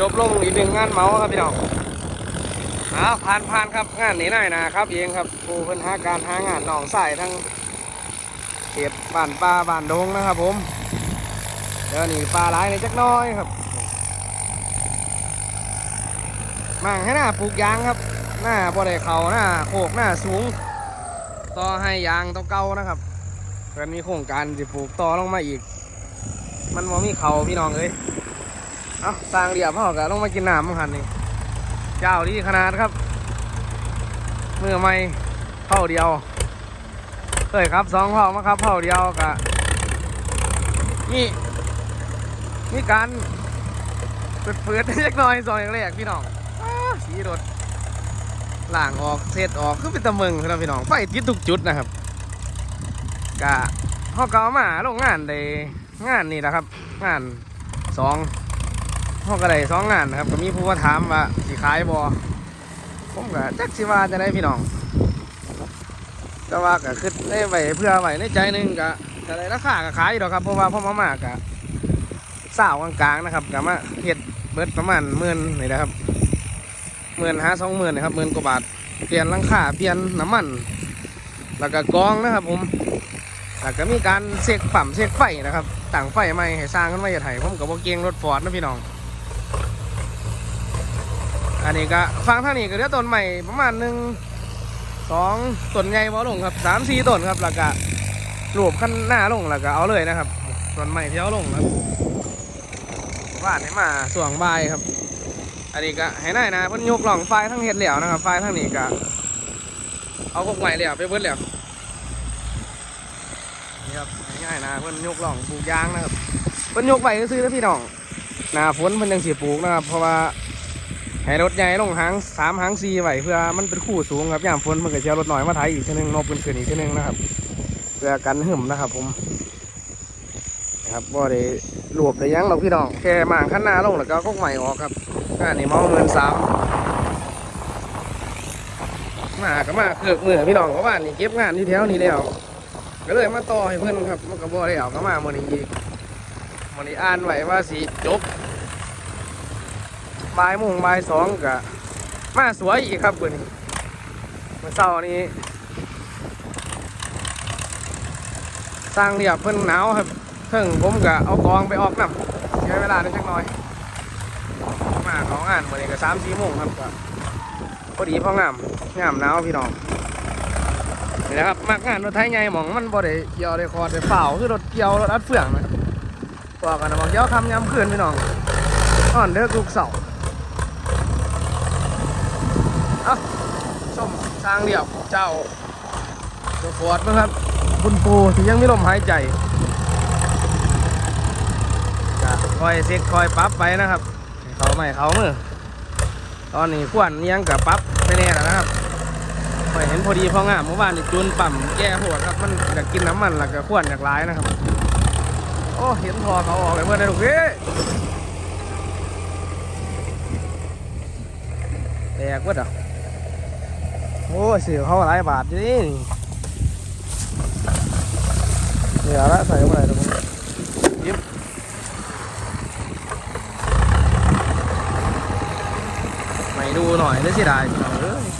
จบลงอีกหนึ่งงานเมาครับพี่น้องเอาผ่านผ่านครับงานนี้หน่อยนะครับ เองครับผู้เพิ่นหาการหางานหนองใสายทั้งเขตบ้านป่าบ้านดงนะครับ ผมเดี๋ยวนี้ปลาหลายในจักน้อยครับมั่งให้หน้าปลูกยางครับ หน้าบ่ได้เขาหน้าโคกหน้าสูง ต่อให้ยางต้องเก่านะครับเพิ่นมีโครงการจะปลูกต่อลงมาอีก มันบ่มีเขาพี่น้องเอ้ย เอาสร้างเรียบพ่อก็ลงมากินน้ำมั้งหันนี่เจ้าดีขนาดครับเมื่อไม่เท่าเดียวเคยครับสองเผ่ามาครับเผ่าเดียวกะนี่มีการเปิดเปิดเล็กน้อยซอยแรกๆพี่น้องอสีรถหล่างออกเศษออกคือเป็นตะมึงครับพี่น้องไฟติดทุกจุดนะครับกะพ่อเก่ามาลงงานได้งานนี่แหละครับ งานสอง ห้องกระไดสองงานนะครับก็มีผู้มาถามว่าสิขายบอผมก็จักสิว่าจะได้พี่น้องแต่ว่าก็คือได้ไว้เพื่อไว้ในใจนึงก็ก็ได้ราคาก็ขายอยู่ดอกครับเพราะว่าพ่อมามากก็สาวกลางๆนะครับก็มาเฮ็ดเบิดประมาณหมื่นนี่นะครับหมื่นห้าสองหมื่นนะครับหมื่นกว่าบาทเปลี่ยนลังคาเปลี่ยนน้ำมัน แล้วก็กรองนะครับผมแล้วก็มีการเสกปั่มเสกไฟนะครับต่างไฟใหม่ให้สร้างขึ้นมาอย่าไถผมกับว่าเกียงรถฟอร์ดนะพี่น้อง อันนี้ก็ฟังทางนี้ก็เหลือต้นใหม่ประมาณหนึ่งสองต้นใหญ่บ่ลงครับสามสี่ต้นครับแล้วก็รวบขั้นหน้าลงแล้วก็เอาเลยนะครับต้นใหม่ที่เอาลงครับว่าให้มาส่วงบครับ อันนี้ก็ให้ได้นะเพิ่นยกหล่องไฟทั้งเห็ดเหลี่ยวนะครับไฟทั้งนี้ก็เอาพวกใหม่เหลี่ยวไปเบิดเหลี่ยวนี่ครับง่ายๆนะเพิ่นยกหล่องปลูกยางนะครับเพิ่นยกไปซื้อๆนะพี่น้องหน้าฝนเพิ่นยังสิปลูกนะครับเพราะว่า ให้รถใหญ่ลงหางสามหางสี่ไว้เพื่อมันเป็นคู่สูงครับย่ามฝนมันก็จะเอารถหน่อยมาไถอีกทีนึงนบขึ้นขึ้นอีกทีนึงนะครับ เพื่อกันหึมนะครับ ผมนะครับบ่ได้รวบได้ยั้งหรอกพี่น้องแค่มางขั้นหน้าลงแล้วก็ก็ใหม่ออกครับงานนี้เมาเงินสามมาก็มาเกือกมือพี่น้องเพราะว่านี่เก็บงานที่แถวนี้แล้วก็เลยมาต่อให้เพื่อนครับมันก็บ่ได้เอาก็มาโมนี้อีกโมนี้อ่านไว้ว่าสีจบ บ่ายโมงบ่ายสองกะมาสวยอีกครับเพื่อนเมื่อเช้านี้สร้างเรียบเพิ่นหนาวครับเพิ่งผมกะเอากองไปออกน้ำใช้เวลาได้จักหน่อย มาของงานเมื่อนี้ก็สามสี่โมงครับก็พอดีพองามงามหนาวพี่น้องนี่นะครับมากงานรถไถใหญ่หมองมันบ่ได้เกี่ยวได้คอร์ดได้เปล่าคือรถเกี่ยวรถอัดเฟืองนะบอกกันนะบอกเกี่ยวคำยำคืนพี่น้องอ่อนเด้อทุกเสาร์เอาส้มสร้างเรียบเจ้าตัวฟอดนะครับ คุณปูที่ยังมีลมหายใจคอยเซ็กคอยปั๊บไปนะครับเขาไม่เขามือตอนนี้ขวนยังกับปั๊บไปแน่แล้วนะครับคอยเห็นพอดีพองามเมื่อวานนี่จูนปั่มแก้หัวครับมันอยากกินน้ำมันแล้วก็ขวนอยากร้ายนะครับ โอ้เห็นพอเขาออกไปเมื่อได้ถูกพี่แตกวัดอะ โอ้เสือเขาหลายบาทอยู่นี่เหลือละใส่เข้าไปตรงนี้ยิบไม่ดูหน่อยได้สิได้เอ้ยอ๋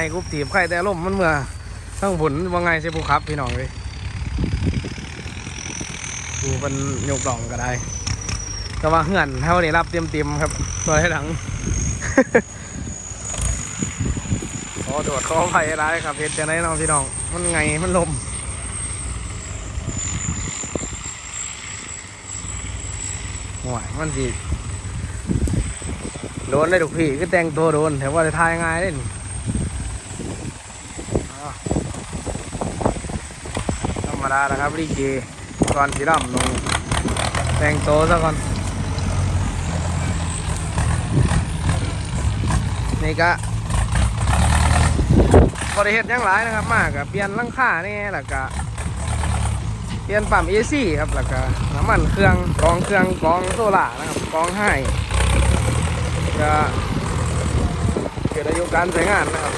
ไงกุบตีบไข่แต่ล่มมันเมื่อทั้งผลว่าไงเสียผู้ครับพี่น้องเลยดูเป็นยกดองก็ได้ แต่ว่าเหื่อนเท่านี้รับเตรียมเตรียมครับตัวให้หลังขอตรวจขอไฟร้ายครับเพชรจะได้น้องพี่น้อง มันไงมันลมห่วยมันสิโดนได้ทุกพี่ก็แต่งตัวโดนแต่ว่าจะทายง่ายเล่นอ้าวธ รมดาแล้วครับรีเจก่อนสีดำลงแต่งโตซะก่อน นี่ก็บริเหตุยังหลายนะครับ มากกับเปลี่ยนลังค่านี่แหล้วก็เปลี่ยนปั๊มเอซี่ครับแล้วก็น้ำมันเครื่องกองเครื่องกองโซล่านะครับกองให้ก็เกิดอายุการใช้งานนะครับ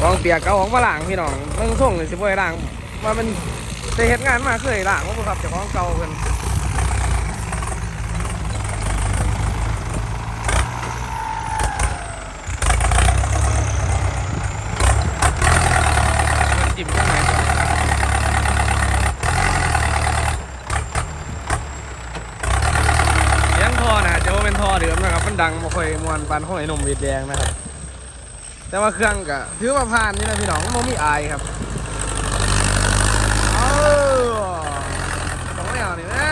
กองเปียกเก่าของมาล่งพี่น้องเรื่องส่งเลยสิบ่ให้ล่าง มาเป็นได้เหตุงานมาเคยล่างว่าบ่ครับเจ้าของเก่าเพิ่นมันจิ้มตรงไหนเสียงท่อนะจะว่าเป็นท่อเดิมนะครับ มันดังบ่ค่อยมวนปานของไอ้หนุ่มวีดแดงนะครับ แต่ว่าเครื่องก็ถือว่าผ่านนี่นะพี่น้องมันมีอายครับเออตรงนี้เอานี่นะ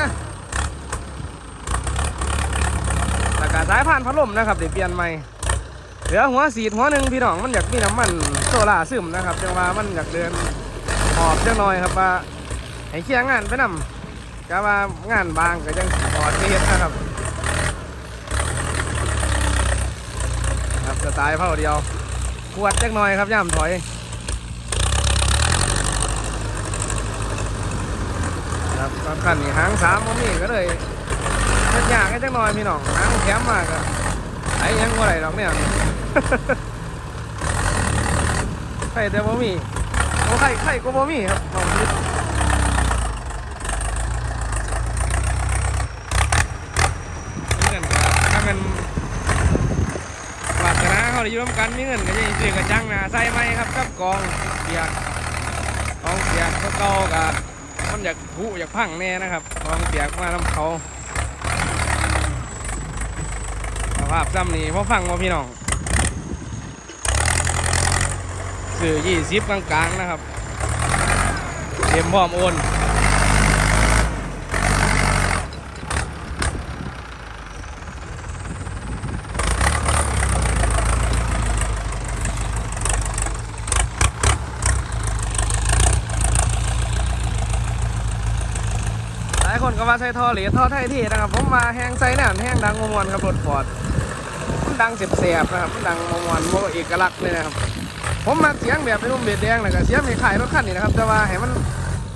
แล้วก็ สายผ่านพัดลมนะครับเดี๋ยวเปลี่ยนใหม่เหลือหัวสีดหัวหนึ่งพี่น้องมันอยากมีน้ำมันโซล่าร์ซึมนะครับจังว่ามันอยากเดินหอบจังหน่อยครับว่าให้เคลียร์งานไปนำก็ว่างานบางก็ยังถอดไปเฮ็ดนะครับ ครับสไตล์เผาเดียวขวดจังหน่อยครับย่ามถอยครับขันนี่หางสามมันนี่ก็เลย เฮ็ดยากให้จังหน่อยพี่น้องหางแคมมากอะไอ้ยังว่าไรหรอกเนี่ยไข่แต่บ่มีโอ้ไข่ไข่ก็บ่มีครับลองดูมีเงินก็ถ้ามันวาสนาเขาได้อยู่ร่วมกันมีเงินก็จะซื้อกระจังนะใส่ไหมครับกับกองเปียกกองเปียกก็เก่ากับมันอยากผุอยากพังแน่นะครับกองเปียกมาทำเขาส ภาพซ้ำนี่พอฟังว่าพี่น้องสื่อยี่สิบกลางๆนะครับเตรียมพร้อมโอนหลายคนก็ว่าใช้ท่อเหรียญท่อไทยที่นะครับ ผมมาแห้งใส่แน่นแห้งดังมวนครับรถฟอร์ด มันดังเสียบนะครับ มันดังมวนๆโมเอกลักษณ์เลยนะครับ ผมมาเสียงแบบเป็นรุ่มเบียดแดงนะก็เสียงไม่ขายรถคันนี้นะครับ แต่ว่าให้มัน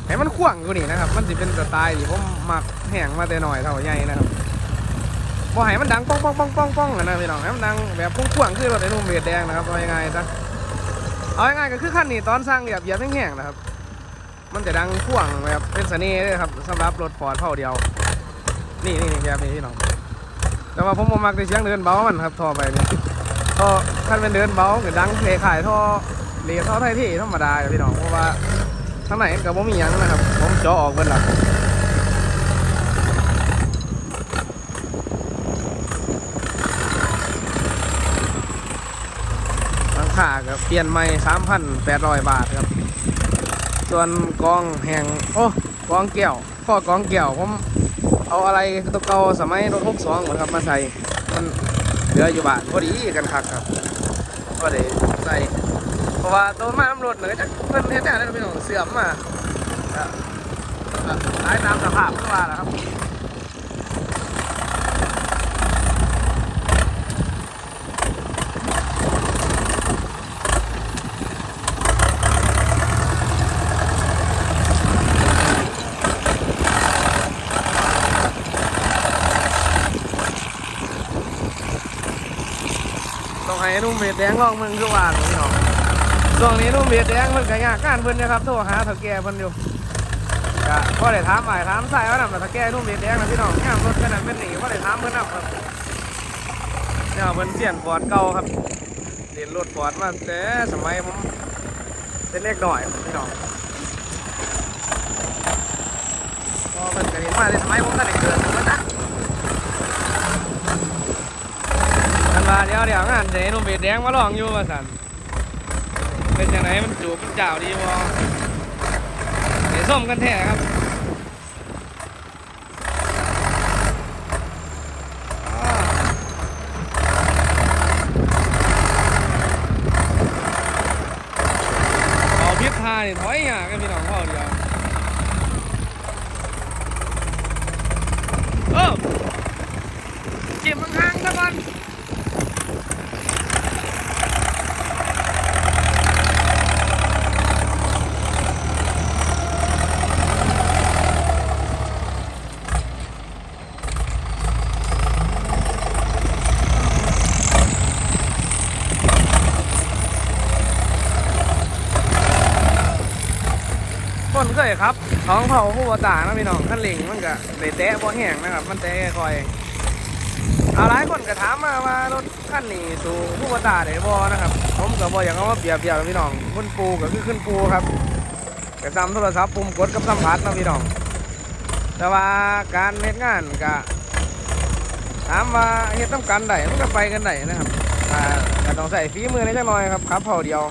ให้มันขว่างกว่านี่นะครับ มันจะเป็นสไตล์ที่ผมมักแห้งมาแต่หน่อยเท่าใหญ่นะครับบ่ให้มันดังป้องป้องป้องป้องป้องนะพี่น้องให้มันดังแบบขว่างๆคือรถไอ้รุ่มเบียดแดงนะครับเอายังไงซะเอายังไงก็คือคันนี้ตอนสร้างเหยียบเหยียบแห้งๆนะครับ มันจะดังขว่างแบบเป็นเสน่ห์เลยครับสำหรับรถฟอร์ดเท่าเดียวนี่นี่นี่แบบนี้พี่น้อง แต่ว่าผมบ่มักในเสียงเดินเบามันครับท่อไปเนี่ยท่อคันเป็นเดินเบาก็ดังเพลขายท่อเรียท่อไทยที่ธรรมดาอยู่พี่น้องเพราะว่าข้างในก็บ่มีหยังนะครับ ผมเจาะออกเบิดละราคาก็เปลี่ยนใหม่3,800บาทครับ ส่วนกองแห่งโอ้กองแก้วข้อกองแก้วผม เอาอะไรตัวเก่าสมัยรถ62เหมือนครับมาใส่มันเหลืออยู่บาทพอดีกันคักครับก็เลยใส่เพราะว่าตัวมาตำรวจเหนือจากเพิ่นเฮ็ดแน่ได้เป็นของเสื่อมมาก็ก็ตายตามสภาพที่ว่าแหละครับ ต้องให้นุ่มเมดแดงลองมึงคือว่าพี่น้องช่วงนี้นุ่มเม็ดแดงเพิ่นก็ยากการเพิ่นนะครับโทรหาเฒ่าแก่เพิ่นอยู่ก็บ่ได้ถามอ้ายถามใส่ว่านำเฒ่าแก่นุ่มเม็ดแดงนะพี่น้องยามรถกันนั้นเป็นหนีบ่ได้ถามเพิ่นนำครับเนี่ยเพิ่นเสียนฟอร์ดเก่าครับเรียนรถฟอร์ดมาแต่สมัยผมเป็นเล็กหน้อยพี่น้องพอเพิ่นก็เรียนมาในสมัยผมก็ได้เกิดเพิ่นนะ กัน ว่าเดี๋ยวเดี๋ยวงานเดี๋ยวให้นุ่มเบ็ดแดงมาลองอยู่ว่าสันเป็นยังไงมันจูบมันเจ้าดีบ่เดี๋ยวส้มกันแท้ครับอ้าเอาพิษทานี่ถอยหยากันพี่น้องพ่อเดียวเออจิ้มห่างๆซะก่อน คนเคยครับท้องเผาคู่ตานะพี่น้องขั้นเล่งมันก็ได้แตะบ่แห้งนะครับ มันแตะคอยเอาหลายคนก็ถามมาว่ารถขั้นนี้สู่คู่ตาได้บ่นะครับ ผมก็บ่อยากเอามาเปรียบเทียบพี่น้องขึ้นปูก็คือขึ้นปูครับก็ซ้ำโทรศัพท์ปุ่มกดกับสัมผัสนะพี่น้อง แต่ว่าการเฮ็ดงานก็ถามว่าเฮ็ดต้องกันได้มันก็ไปกันได้นะครับอ่าก็ต้องใส่ฝีมือในจักหน่อยครับครับเผาเดียว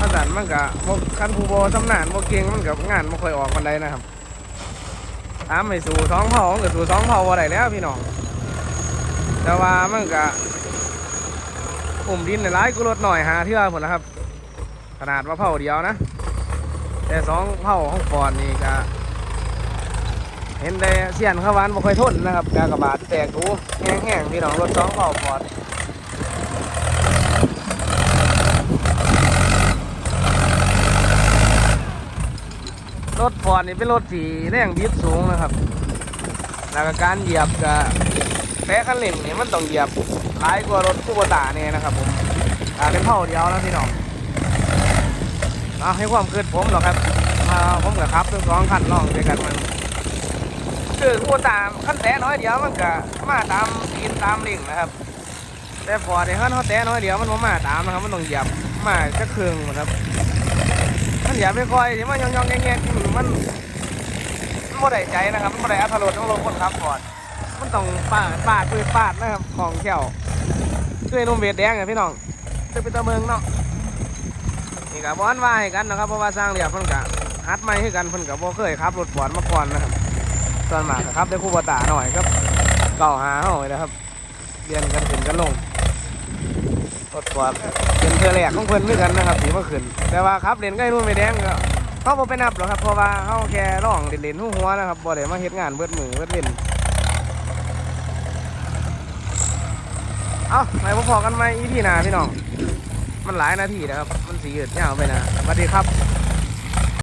ถ้าสันมันก็บ่คันผู้บ่สำนานบ่เก่งมันก็งานบ่ค่อยออกปานใดนะครับถามให้สู่ท้องเผาก็สู่ท้องเผาบ่ได้แล้วพี่น้องแต่ว่ามันก็ปุ่มดินหลายกูรถหน่อยหาเทื่อพุ่นะครับ ขนาดว่าเผาเดียวนะ แต่สองเผาของฟอนนี่ก็เห็นได้เสียนเขาวานบ่ค่อยทนนะครับกากระบาดแตกดูแห้งๆพี่น้องรถสองเผาฟอน รถฟอร์ดนี่เป็นรถที่แรงบิดสูงนะครับแล้วก็การเหยียบกับแปะคันเร่งนี่มันต้องเหยียบหลายกว่ารถคูโบตาเนี่ยนะครับผมอ่าเป็นเท่าเดียวนะพี่น้องเอาให้ความคิดผมหรอกครับอ่าผมกับครับทั้งสองคันลองด้วยกันมันคือคูโบตาขั้นแตะน้อยเดียวมันก็มาตามตีนตามลิงนะครับ แต่ฟอร์ดเนี่ยขั้นเขาแตะน้อยเดียวมันมาตามนะครับมันต้องเหยียบมาจะเครื่องหมดครับ มันอย่าไปคอยที่มันยองยองแงงๆมันมันไม่ได้ใจนะครับมันไม่ได้อัธรสต้องลงคนขับก่อน มันต้องปาดปาดปืนปาดนะครับของเขี้ยวช่วยนุ่มเบียดแดงไงพี่น้องจะเป็นตะเมืองเนาะนี่กับบอนว่าให้กันนะครับเพราะว่าสร้างเรียบเพิ่นกะฮัดไม่ให้กันเพิ่นกับบ่เคยขับรถบอลมาก่อนนะครับส่วนมากก็ขับได้คู่บตาหน่อยครับเก่าหาเฮาเลยนะครับเรียนกันขึ้นกันลง รถกวาดเป็นเธอแหลกของเพิ่นเหมือนกันนะครับสีมาขึ้น แต่ว่าครับเล่นใกล้รุ่นไม่แดงก็เขาบ่ไปนับหรอกครับเพราะว่าเขาแค่ร้องเล่นๆหัวนะครับบ่ได้มาเฮ็ดงานเบิดมือเบิดเล่นเอ้าไปพอกันไหมอีพีหน้าพี่น้อง มันหลายนาทีนะครับ มันสียืดยาวไปนะสวัสดีครับ